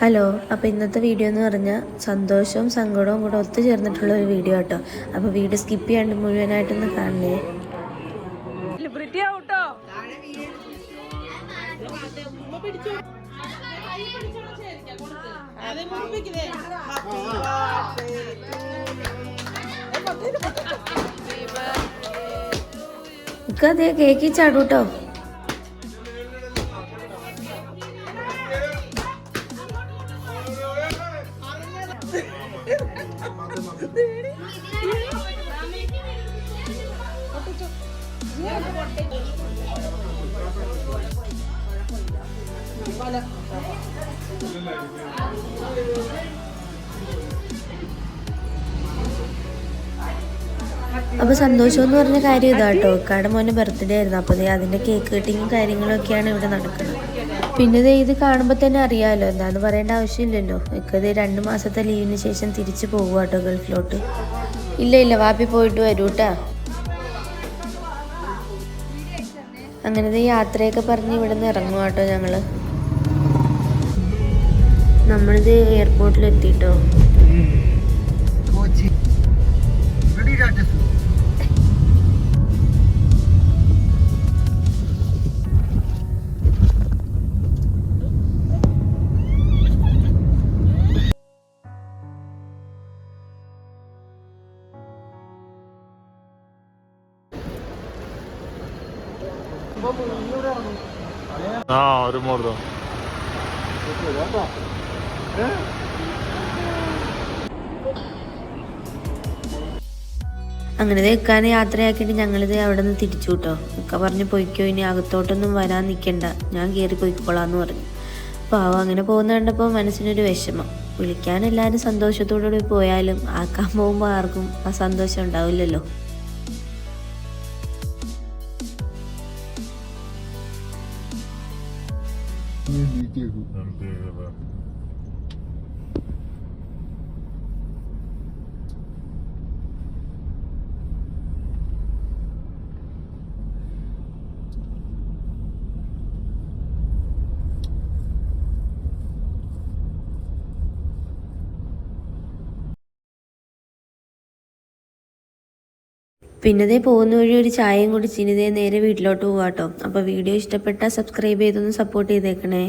Hello അപ്പോൾ ഇന്നത്തെ video എന്ന് പറഞ്ഞാൽ സന്തോഷവും സങ്കടവും കൂടെ ഒത്തുചേർന്നിട്ടുള്ള ഒരു വീഡിയോ കേട്ടോ. അപ്പോൾ വീഡിയോ സ്കിപ്പ് ചെയ്യാണ്ട് മുഴുവനായിട്ടൊന്ന് കാണണേ. സെലിബ്രിറ്റി ആവട്ടോ. ഇക്ക അതേ കേക്ക് ചാടൂട്ടോ അപ്പോൾ സന്തോഷം എന്ന് പറഞ്ഞ കാര്യം ഇതാട്ടോ ഇക്കാടെ മോന്റെ ബർത്ത്ഡേ ആയിരുന്നു. അപ്പോൾ അതിന്റെ കേക്ക് കട്ടിങ്ങും കാര്യങ്ങളൊക്കെയാണ് ഇവിടെ നടക്കുന്നത്. പിന്നെ ഇത് കാണുമ്പോൾ തന്നെ അറിയാമല്ലോ എന്താന്ന് പറയേണ്ട ആവശ്യമില്ലല്ലോ. ഇക്കത് രണ്ട് മാസത്തെ ലീവിന് ശേഷം തിരിച്ചു പോകുക കേട്ടോ ഗൾഫിലോട്ട്. ഇല്ല ഇല്ല. വാപ്പി പോയിട്ട് വരൂ കേട്ടാ അങ്ങനെ ദേ യാത്രയൊക്കെ പറഞ്ഞ് ഇവിടെ നിന്ന് ഇറങ്ങും കേട്ടോ ഞങ്ങൾ നമ്മളിത് എയർപോർട്ടിൽ ആ ഒരു മോർദോ അങ്ങനെ ഇക്കാനെ യാത്രയാക്കിയിട്ട് ഞങ്ങളിത് അവിടെ നിന്ന് തിരിച്ചു കിട്ടോ ഇക്ക പറഞ്ഞ് പൊയ്ക്കോ ഇനി അകത്തോട്ടൊന്നും വരാൻ നിൽക്കണ്ട. ഞാൻ കയറി പൊയ്ക്കോളാന്ന് പറഞ്ഞു. പാവം അങ്ങനെ പോകുന്ന കണ്ടപ്പോൾ മനസ്സിനൊരു വിഷമം. വിളിക്കാൻ എല്ലാവരും സന്തോഷത്തോടുകൂടി പോയാലും ആക്കാൻ പോകുമ്പോൾ ആർക്കും ആ സന്തോഷം ഉണ്ടാവില്ലല്ലോ. പിന്നെ ദേ പോകുന്ന വഴി ഒരു ചായയും കുടിച്ചിനി ചിനിതേ നേരെ വീട്ടിലോട്ട് പോവാട്ടോ. അപ്പോൾ വീഡിയോ ഇഷ്ടപ്പെട്ടാൽ സബ്സ്ക്രൈബ് ചെയ്തൊന്ന് സപ്പോർട്ട് ചെയ്തേക്കണേ.